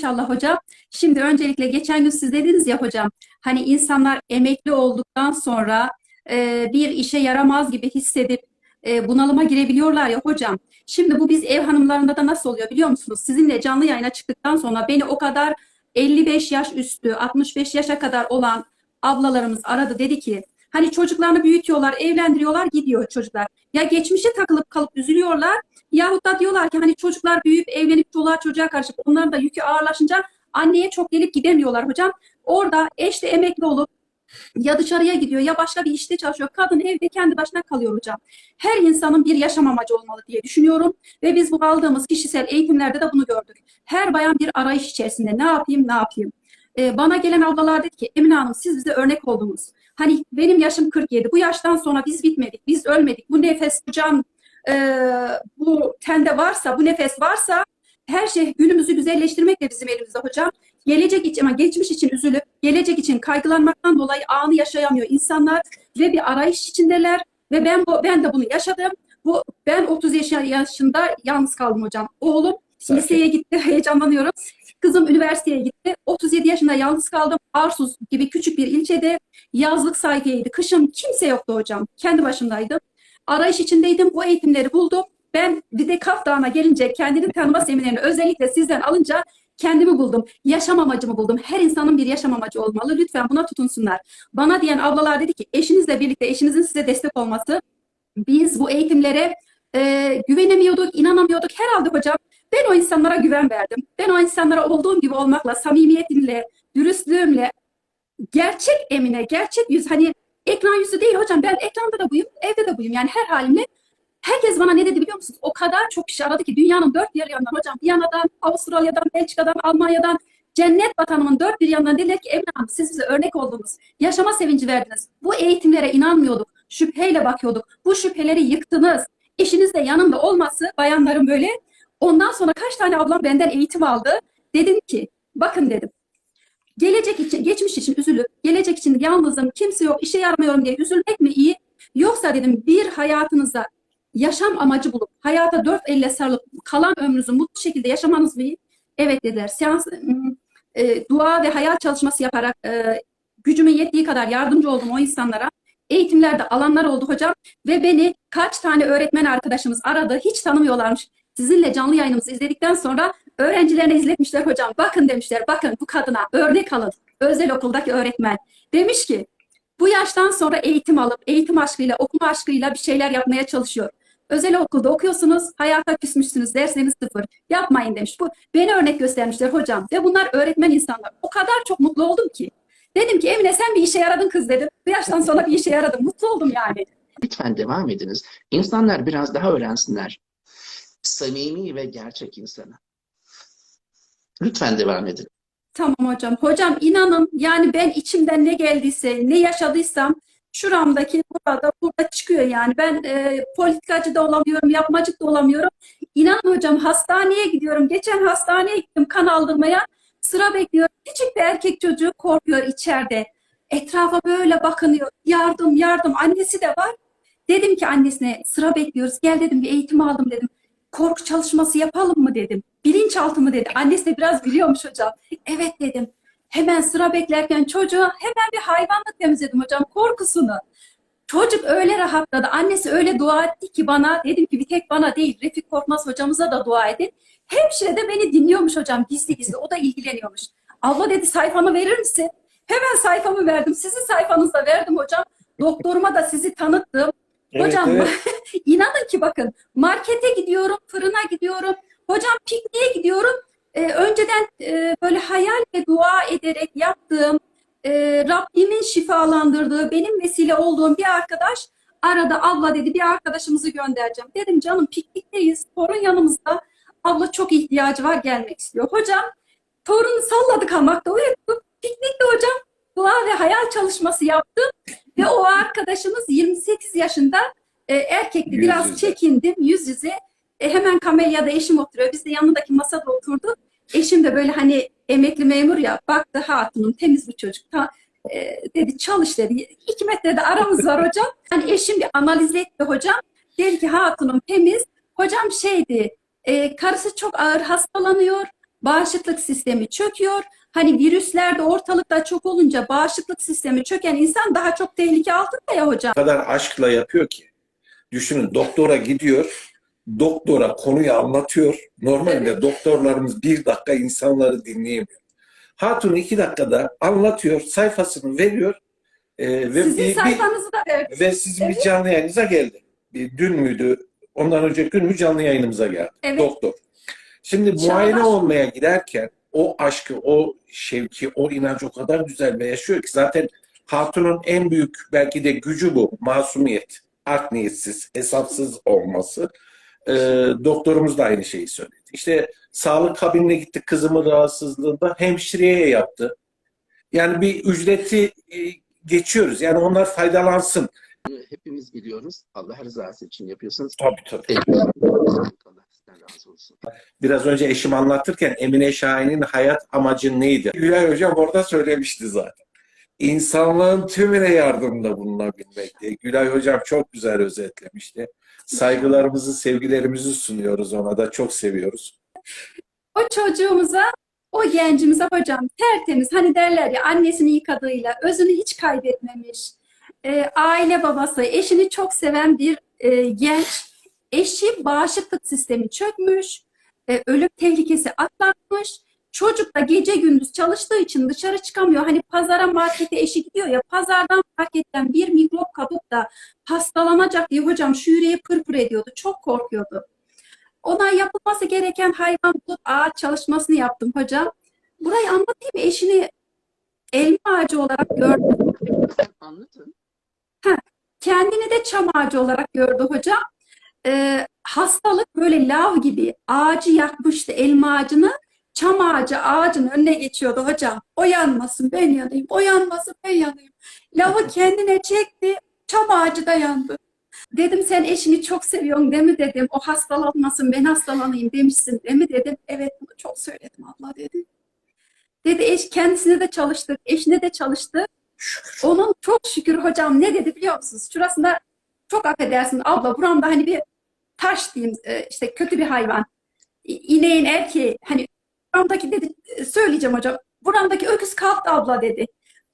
İnşallah hocam. Şimdi öncelikle geçen gün siz dediniz ya hocam, hani insanlar emekli olduktan sonra e, bir işe yaramaz gibi hissedip e, bunalıma girebiliyorlar ya hocam. Şimdi bu biz ev hanımlarında da nasıl oluyor biliyor musunuz? Sizinle canlı yayına çıktıktan sonra beni o kadar 55 yaş üstü, 65 yaşa kadar olan ablalarımız aradı dedi ki hani çocuklarını büyütüyorlar, evlendiriyorlar, gidiyor çocuklar. Ya geçmişe takılıp kalıp üzülüyorlar yahut da diyorlar ki hani çocuklar büyüyüp evlenip çoluğa çocuğa karışıp onların da yükü ağırlaşınca anneye çok gelip gidemiyorlar hocam. Orada eş de emekli olup ya dışarıya gidiyor ya başka bir işte çalışıyor. Kadın evde kendi başına kalıyor hocam. Her insanın bir yaşam amacı olmalı diye düşünüyorum. Ve biz bu aldığımız kişisel eğitimlerde de bunu gördük. Her bayan bir arayış içerisinde ne yapayım ne yapayım. Ee, bana gelen ablalar dedi ki Emine Hanım siz bize örnek oldunuz. Hani benim yaşım 47 bu yaştan sonra biz bitmedik biz ölmedik. Bu nefes bu can e, bu tende varsa bu nefes varsa her şey günümüzü güzelleştirmek de bizim elimizde hocam. Gelecek için ama geçmiş için üzülüp gelecek için kaygılanmaktan dolayı anı yaşayamıyor insanlar ve bir arayış içindeler ve ben bu ben de bunu yaşadım. Bu ben 30 yaş- yaşında yalnız kaldım hocam. Oğlum Sakin. liseye gitti heyecanlanıyorum. Kızım üniversiteye gitti. 37 yaşında yalnız kaldım. Arsuz gibi küçük bir ilçede yazlık sayfiyeydi. Kışın kimse yoktu hocam. Kendi başımdaydım. Arayış içindeydim. Bu eğitimleri buldum. Ben bir de Kaf Dağı'na gelince kendini tanıma seminerini özellikle sizden alınca kendimi buldum. Yaşam amacımı buldum. Her insanın bir yaşam amacı olmalı. Lütfen buna tutunsunlar. Bana diyen ablalar dedi ki eşinizle birlikte eşinizin size destek olması. Biz bu eğitimlere e, güvenemiyorduk, inanamıyorduk. Herhalde hocam ben o insanlara güven verdim. Ben o insanlara olduğum gibi olmakla, samimiyetimle, dürüstlüğümle, gerçek Emine, gerçek yüz hani ekran yüzü değil hocam. Ben ekranda da buyum, evde de buyum. Yani her halimle Herkes bana ne dedi biliyor musunuz? O kadar çok kişi aradı ki dünyanın dört bir yanından hocam. Viyana'dan, Avustralya'dan, Belçika'dan, Almanya'dan, cennet vatanımın dört bir yanından dediler ki Emine Hanım siz bize örnek oldunuz. Yaşama sevinci verdiniz. Bu eğitimlere inanmıyorduk. Şüpheyle bakıyorduk. Bu şüpheleri yıktınız. Eşiniz yanımda olması bayanların böyle. Ondan sonra kaç tane ablam benden eğitim aldı. Dedim ki bakın dedim. Gelecek için, geçmiş için üzülüp, gelecek için yalnızım, kimse yok, işe yaramıyorum diye üzülmek mi iyi? Yoksa dedim bir hayatınıza yaşam amacı bulup hayata dört elle sarılıp kalan ömrünüzü mutlu şekilde yaşamanız mı iyi? Evet dediler. Seans, e, dua ve hayat çalışması yaparak e, gücüme yettiği kadar yardımcı oldum o insanlara. Eğitimlerde alanlar oldu hocam ve beni kaç tane öğretmen arkadaşımız aradı. Hiç tanımıyorlarmış. Sizinle canlı yayınımızı izledikten sonra öğrencilerine izletmişler hocam. Bakın demişler, bakın bu kadına örnek alın. Özel okuldaki öğretmen. Demiş ki bu yaştan sonra eğitim alıp eğitim aşkıyla, okuma aşkıyla bir şeyler yapmaya çalışıyor. Özel okulda okuyorsunuz, hayata küsmüşsünüz, dersleriniz sıfır. Yapmayın demiş. Bu beni örnek göstermişler hocam. Ve bunlar öğretmen insanlar. O kadar çok mutlu oldum ki. Dedim ki Emine sen bir işe yaradın kız dedim. Bu yaştan sonra bir işe yaradım. Mutlu oldum yani. Lütfen devam ediniz. İnsanlar biraz daha öğrensinler. Samimi ve gerçek insanı. Lütfen devam edin. Tamam hocam. Hocam inanın yani ben içimden ne geldiyse, ne yaşadıysam şuramdaki burada burada çıkıyor yani. Ben e, politikacı da olamıyorum, yapmacık da olamıyorum. İnanın hocam hastaneye gidiyorum. Geçen hastaneye gittim kan aldırmaya. Sıra bekliyorum. Küçük bir erkek çocuğu korkuyor içeride. Etrafa böyle bakınıyor. Yardım, yardım. Annesi de var. Dedim ki annesine sıra bekliyoruz. Gel dedim bir eğitim aldım dedim. Korku çalışması yapalım mı dedim. Bilinçaltı mı dedi. Annesi de biraz biliyormuş hocam. Evet dedim. Hemen sıra beklerken çocuğa hemen bir hayvanlık temizledim hocam korkusunu. Çocuk öyle rahatladı. Annesi öyle dua etti ki bana. Dedim ki bir tek bana değil Refik Korkmaz hocamıza da dua edin. Hemşire de beni dinliyormuş hocam gizli gizli. O da ilgileniyormuş. Abla dedi sayfanı verir misin? Hemen sayfamı verdim. Sizin sayfanızı da verdim hocam. Doktoruma da sizi tanıttım. Evet, Hocam evet. inanın ki bakın markete gidiyorum, fırına gidiyorum. Hocam pikniğe gidiyorum. Ee, önceden e, böyle hayal ve dua ederek yaptığım, e, Rabbimin şifalandırdığı, benim vesile olduğum bir arkadaş arada abla dedi bir arkadaşımızı göndereceğim. Dedim canım piknikteyiz, torun yanımızda. Abla çok ihtiyacı var gelmek istiyor. Hocam torunu salladık hamakta uyuttuk. Piknikte hocam dua ve hayal çalışması yaptım. Ve o arkadaşımız 28 yaşında e, erkekti. Yüz Biraz yüze. çekindim yüz yüze. E, hemen kamelyada eşim oturuyor. Biz de yanındaki masada oturduk. Eşim de böyle hani emekli memur ya baktı hatunum temiz bir çocuk. Ta, e, dedi çalış dedi. İki metrede aramız var hocam. Hani eşim bir analiz etti hocam. Dedi ki hatunum temiz. Hocam şeydi e, karısı çok ağır hastalanıyor. Bağışıklık sistemi çöküyor. Hani virüsler de ortalıkta çok olunca bağışıklık sistemi çöken insan daha çok tehlike altında ya hocam. O kadar aşkla yapıyor ki. Düşünün doktora gidiyor, doktora konuyu anlatıyor. Normalde doktorlarımız bir dakika insanları dinleyemiyor. Hatun iki dakikada anlatıyor, sayfasını veriyor e, ve Sizin bir, bir- sayfanızı da verdim. ve sizin bir canlı yayınınıza geldi. Bir, dün müydü? Ondan önceki gün mü canlı yayınımıza geldi Evet. doktor. Şimdi muayene olmaya giderken o aşkı, o şevki, o inancı o kadar güzel ve yaşıyor ki zaten Hatun'un en büyük belki de gücü bu. Masumiyet, art niyetsiz, hesapsız olması. Ee, doktorumuz da aynı şeyi söyledi. İşte sağlık kabinine gittik kızımın rahatsızlığında hemşireye yaptı. Yani bir ücreti e, geçiyoruz. Yani onlar faydalansın. Hepimiz biliyoruz. Allah rızası için yapıyorsunuz. Tabii tabii. Razı olsun. Biraz önce eşim anlatırken Emine Şahin'in hayat amacı neydi? Gülay Hocam orada söylemişti zaten. İnsanlığın tümüne yardımda bulunabilmek diye. Gülay Hocam çok güzel özetlemişti. Saygılarımızı, sevgilerimizi sunuyoruz ona da. Çok seviyoruz. O çocuğumuza, o gencimize hocam tertemiz hani derler ya annesini yıkadığıyla özünü hiç kaybetmemiş. e, aile babası, eşini çok seven bir e, genç. Eşi bağışıklık sistemi çökmüş, e, ölüm tehlikesi atlatmış. Çocuk da gece gündüz çalıştığı için dışarı çıkamıyor. Hani pazara markete eşi gidiyor ya pazardan marketten bir mikrop kapıp da hastalanacak diye hocam şu yüreği pırpır ediyordu. Çok korkuyordu. Ona yapılması gereken hayvan bulut ağaç çalışmasını yaptım hocam. Burayı anlatayım? Eşini elma ağacı olarak gördü. Anlatın. Kendini de çam ağacı olarak gördü hocam. Ee, hastalık böyle lav gibi ağacı yakmıştı elma ağacını. Çam ağacı ağacın önüne geçiyordu hocam. O yanmasın ben yanayım, o yanmasın ben yanayım. Lavı kendine çekti, çam ağacı da yandı. Dedim sen eşini çok seviyorsun değil mi dedim. O hastalanmasın ben hastalanayım demişsin değil mi dedim. Evet bunu çok söyledim abla dedi. Dedi eş kendisine de çalıştık, eşine de çalıştık. Şükür. Onun çok şükür hocam ne dedi biliyor musunuz? Şurasında çok affedersin abla buramda hani bir taş diyeyim e, işte kötü bir hayvan. İneğin erkeği hani buramdaki dedi e, söyleyeceğim hocam. Buramdaki öküz kalktı abla dedi.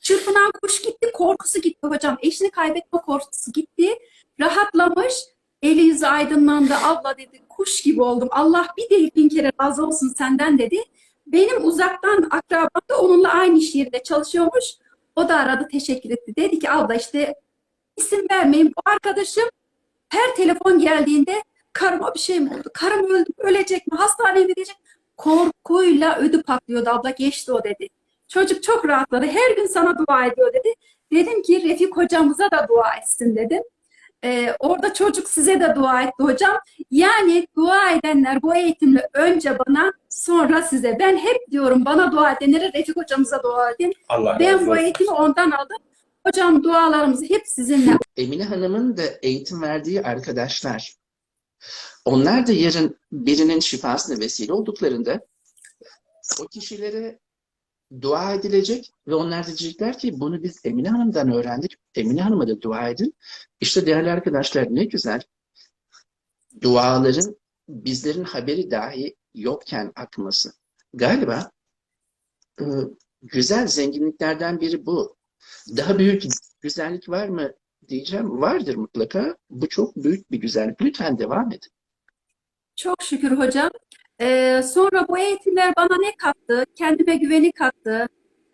Çırpınan kuş gitti korkusu gitti hocam. Eşini kaybetme korkusu gitti. Rahatlamış. Eli yüzü aydınlandı. Abla dedi kuş gibi oldum. Allah bir değil bin kere razı olsun senden dedi. Benim uzaktan akrabam da onunla aynı iş yerinde çalışıyormuş. O da aradı teşekkür etti. Dedi ki abla işte isim vermeyin bu arkadaşım her telefon geldiğinde karıma bir şey mi oldu? Karım öldü, ölecek mi? Hastaneye mi gidecek? Korkuyla ödü patlıyordu abla geçti o dedi. Çocuk çok rahatladı. Her gün sana dua ediyor dedi. Dedim ki Refik hocamıza da dua etsin dedim. Ee, orada çocuk size de dua etti hocam. Yani dua edenler bu eğitimle önce bana sonra size. Ben hep diyorum bana dua edenlere Refik hocamıza dua edin. Allah razı Ben bu olsun. eğitimi ondan aldım. Hocam dualarımız hep sizinle. Emine Hanım'ın da eğitim verdiği arkadaşlar, onlar da yarın birinin şifasına vesile olduklarında o kişilere dua edilecek ve onlar diyecekler ki bunu biz Emine Hanım'dan öğrendik. Emine Hanım'a da dua edin. İşte değerli arkadaşlar ne güzel. Duaların bizlerin haberi dahi yokken akması. Galiba e, güzel zenginliklerden biri bu. Daha büyük güzellik var mı diyeceğim. Vardır mutlaka. Bu çok büyük bir güzellik. Lütfen devam edin. Çok şükür hocam. Ee, sonra bu eğitimler bana ne kattı? Kendime güveni kattı.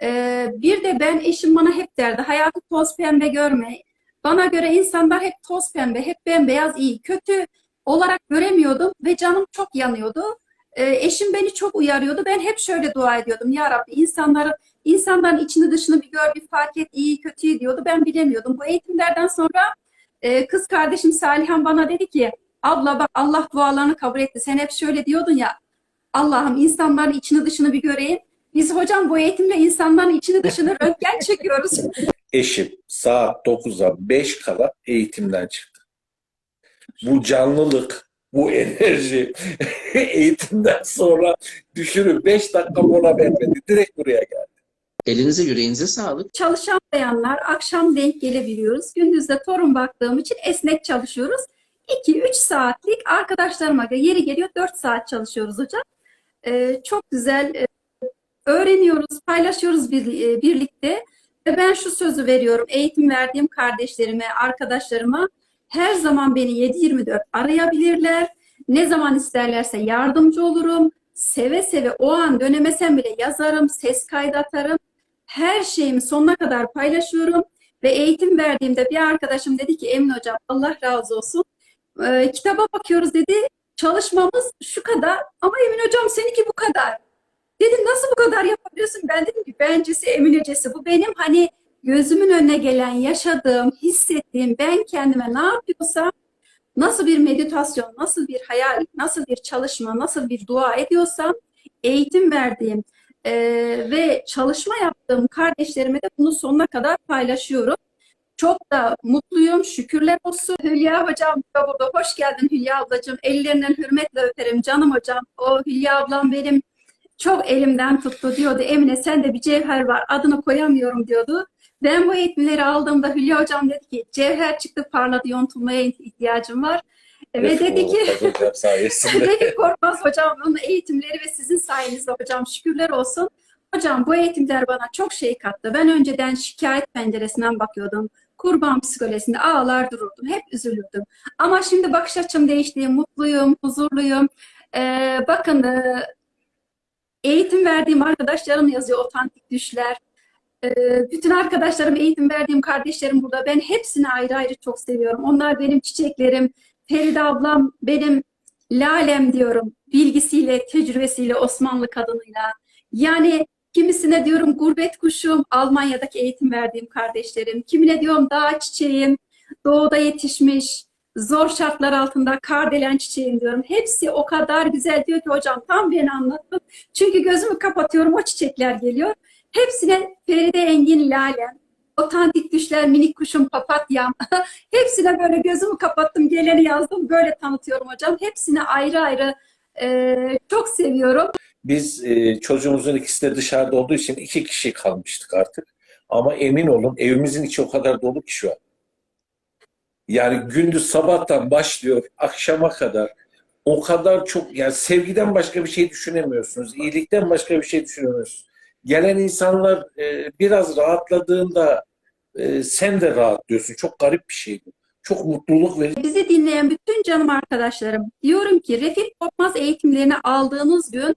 Ee, bir de ben eşim bana hep derdi hayatı toz pembe görme. Bana göre insanlar hep toz pembe, hep bembeyaz iyi. Kötü olarak göremiyordum ve canım çok yanıyordu. Ee, eşim beni çok uyarıyordu. Ben hep şöyle dua ediyordum. Ya Rabbi insanların insanların içini dışını bir gör, bir fark et, iyi kötüyü diyordu. Ben bilemiyordum. Bu eğitimlerden sonra e, kız kardeşim Salihan bana dedi ki Abla bak Allah dualarını kabul etti. Sen hep şöyle diyordun ya. Allah'ım insanların içini dışını bir göreyim. Biz hocam bu eğitimle insanların içini dışını röntgen çekiyoruz. Eşim saat 9'a 5 kala eğitimden çıktı. Bu canlılık, bu enerji eğitimden sonra düşürüp 5 dakika mola vermedi. Direkt buraya geldi. Elinize yüreğinize sağlık. Çalışan bayanlar akşam denk gelebiliyoruz. Gündüz de torun baktığım için esnek çalışıyoruz. 2-3 saatlik arkadaşlarıma göre yeri geliyor 4 saat çalışıyoruz hocam. Ee, çok güzel e, öğreniyoruz, paylaşıyoruz bir- e, birlikte. Ve ben şu sözü veriyorum eğitim verdiğim kardeşlerime, arkadaşlarıma her zaman beni 7-24 arayabilirler. Ne zaman isterlerse yardımcı olurum. Seve seve o an dönemesem bile yazarım, ses kaydı atarım. Her şeyimi sonuna kadar paylaşıyorum. Ve eğitim verdiğimde bir arkadaşım dedi ki Emin Hocam Allah razı olsun. Ee, kitaba bakıyoruz dedi. Çalışmamız şu kadar ama Emin Hocam seninki bu kadar. Dedim nasıl bu kadar yapabiliyorsun? Ben dedim ki bencesi Eminecesi. Bu benim hani gözümün önüne gelen, yaşadığım, hissettiğim, ben kendime ne yapıyorsam, nasıl bir meditasyon, nasıl bir hayal, nasıl bir çalışma, nasıl bir dua ediyorsam, eğitim verdiğim eee, ve çalışma yaptığım kardeşlerime de bunu sonuna kadar paylaşıyorum. Çok da mutluyum, şükürler olsun. Hülya hocam da burada. Hoş geldin Hülya ablacığım. Ellerinden hürmetle öperim canım hocam. O Hülya ablam benim çok elimden tuttu diyordu. Emine sen de bir cevher var adını koyamıyorum diyordu. Ben bu eğitimleri aldığımda Hülya hocam dedi ki cevher çıktı parladı yontulmaya ihtiyacım var. Ve dedi ki sayesinde. Refik Korkmaz hocam onun eğitimleri ve sizin sayenizde hocam şükürler olsun. Hocam bu eğitimler bana çok şey kattı. Ben önceden şikayet penceresinden bakıyordum. Kurban psikolojisinde ağlar dururdum. Hep üzülürdüm. Ama şimdi bakış açım değişti. Mutluyum, huzurluyum. Ee, bakın e, eğitim verdiğim arkadaşlarım yazıyor otantik düşler. Ee, bütün arkadaşlarım, eğitim verdiğim kardeşlerim burada. Ben hepsini ayrı ayrı çok seviyorum. Onlar benim çiçeklerim. Feride ablam benim lalem diyorum. Bilgisiyle, tecrübesiyle, Osmanlı kadınıyla. Yani kimisine diyorum gurbet kuşum, Almanya'daki eğitim verdiğim kardeşlerim. Kimine diyorum dağ çiçeğim, doğuda yetişmiş, zor şartlar altında kardelen çiçeğim diyorum. Hepsi o kadar güzel diyor ki hocam tam beni anlattın. Çünkü gözümü kapatıyorum o çiçekler geliyor. Hepsine Feride Engin lalem, otantik düşler, minik kuşum, papatyam. Hepsine böyle gözümü kapattım, geleni yazdım. Böyle tanıtıyorum hocam. Hepsini ayrı ayrı e, çok seviyorum. Biz e, çocuğumuzun ikisi de dışarıda olduğu için iki kişi kalmıştık artık. Ama emin olun evimizin içi o kadar dolu ki şu an. Yani gündüz sabahtan başlıyor akşama kadar o kadar çok yani sevgiden başka bir şey düşünemiyorsunuz. iyilikten başka bir şey düşünemiyorsunuz. Gelen insanlar e, biraz rahatladığında e, sen de rahatlıyorsun. Çok garip bir şey bu. Çok mutluluk verici. Bizi dinleyen bütün canım arkadaşlarım diyorum ki Refik Korkmaz eğitimlerini aldığınız gün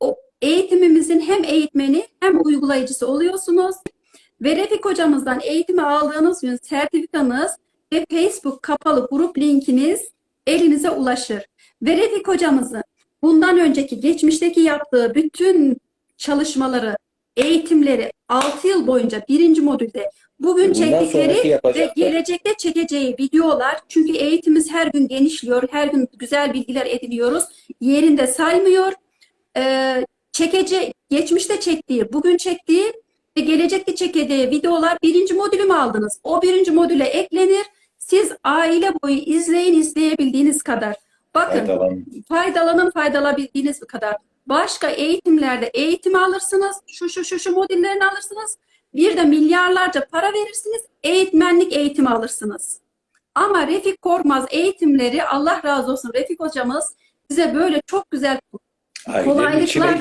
o eğitimimizin hem eğitmeni hem uygulayıcısı oluyorsunuz. Ve Refik hocamızdan eğitimi aldığınız gün sertifikanız ve Facebook kapalı grup linkiniz elinize ulaşır. Ve Refik hocamızın bundan önceki geçmişteki yaptığı bütün çalışmaları, eğitimleri 6 yıl boyunca birinci modülde bugün Bundan çektikleri ve gelecekte çekeceği videolar çünkü eğitimimiz her gün genişliyor, her gün güzel bilgiler ediniyoruz. Yerinde saymıyor. Ee, çekece, geçmişte çektiği, bugün çektiği ve gelecekte çekeceği videolar birinci modülü mü aldınız? O birinci modüle eklenir. Siz aile boyu izleyin izleyebildiğiniz kadar. Bakın Faydalan. faydalanın faydalanabildiğiniz kadar. Başka eğitimlerde eğitim alırsınız. Şu şu şu şu modüllerini alırsınız. Bir de milyarlarca para verirsiniz. Eğitmenlik eğitimi alırsınız. Ama Refik Korkmaz eğitimleri Allah razı olsun Refik hocamız bize böyle çok güzel Ailenin Kolaylıklar.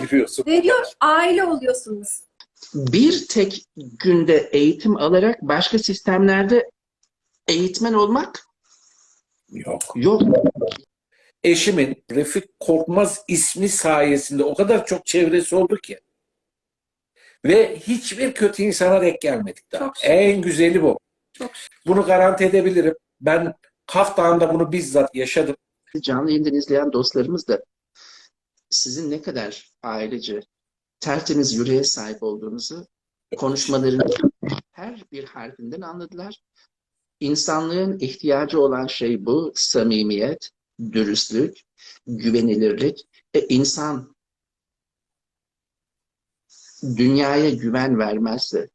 veriyor. Aile oluyorsunuz. Bir tek günde eğitim alarak başka sistemlerde eğitmen olmak Yok. yok. Eşimin Refik Korkmaz ismi sayesinde o kadar çok çevresi oldu ki. Ve hiçbir kötü insana denk gelmedik daha. Çok şükür. En güzeli bu. Çok Bunu garanti edebilirim. Ben Kaf Dağı'nda bunu bizzat yaşadım. Canlı yayından izleyen dostlarımız da sizin ne kadar ailece tertemiz yüreğe sahip olduğunuzu konuşmaların her bir harfinden anladılar. İnsanlığın ihtiyacı olan şey bu. Samimiyet, dürüstlük, güvenilirlik. E insan dünyaya güven vermezse,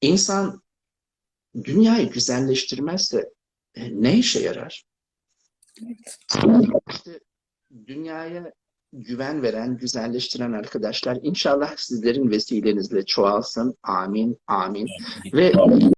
insan dünyayı güzelleştirmezse e, ne işe yarar? İşte dünyaya güven veren, güzelleştiren arkadaşlar inşallah sizlerin vesilenizle çoğalsın. Amin, amin. Ve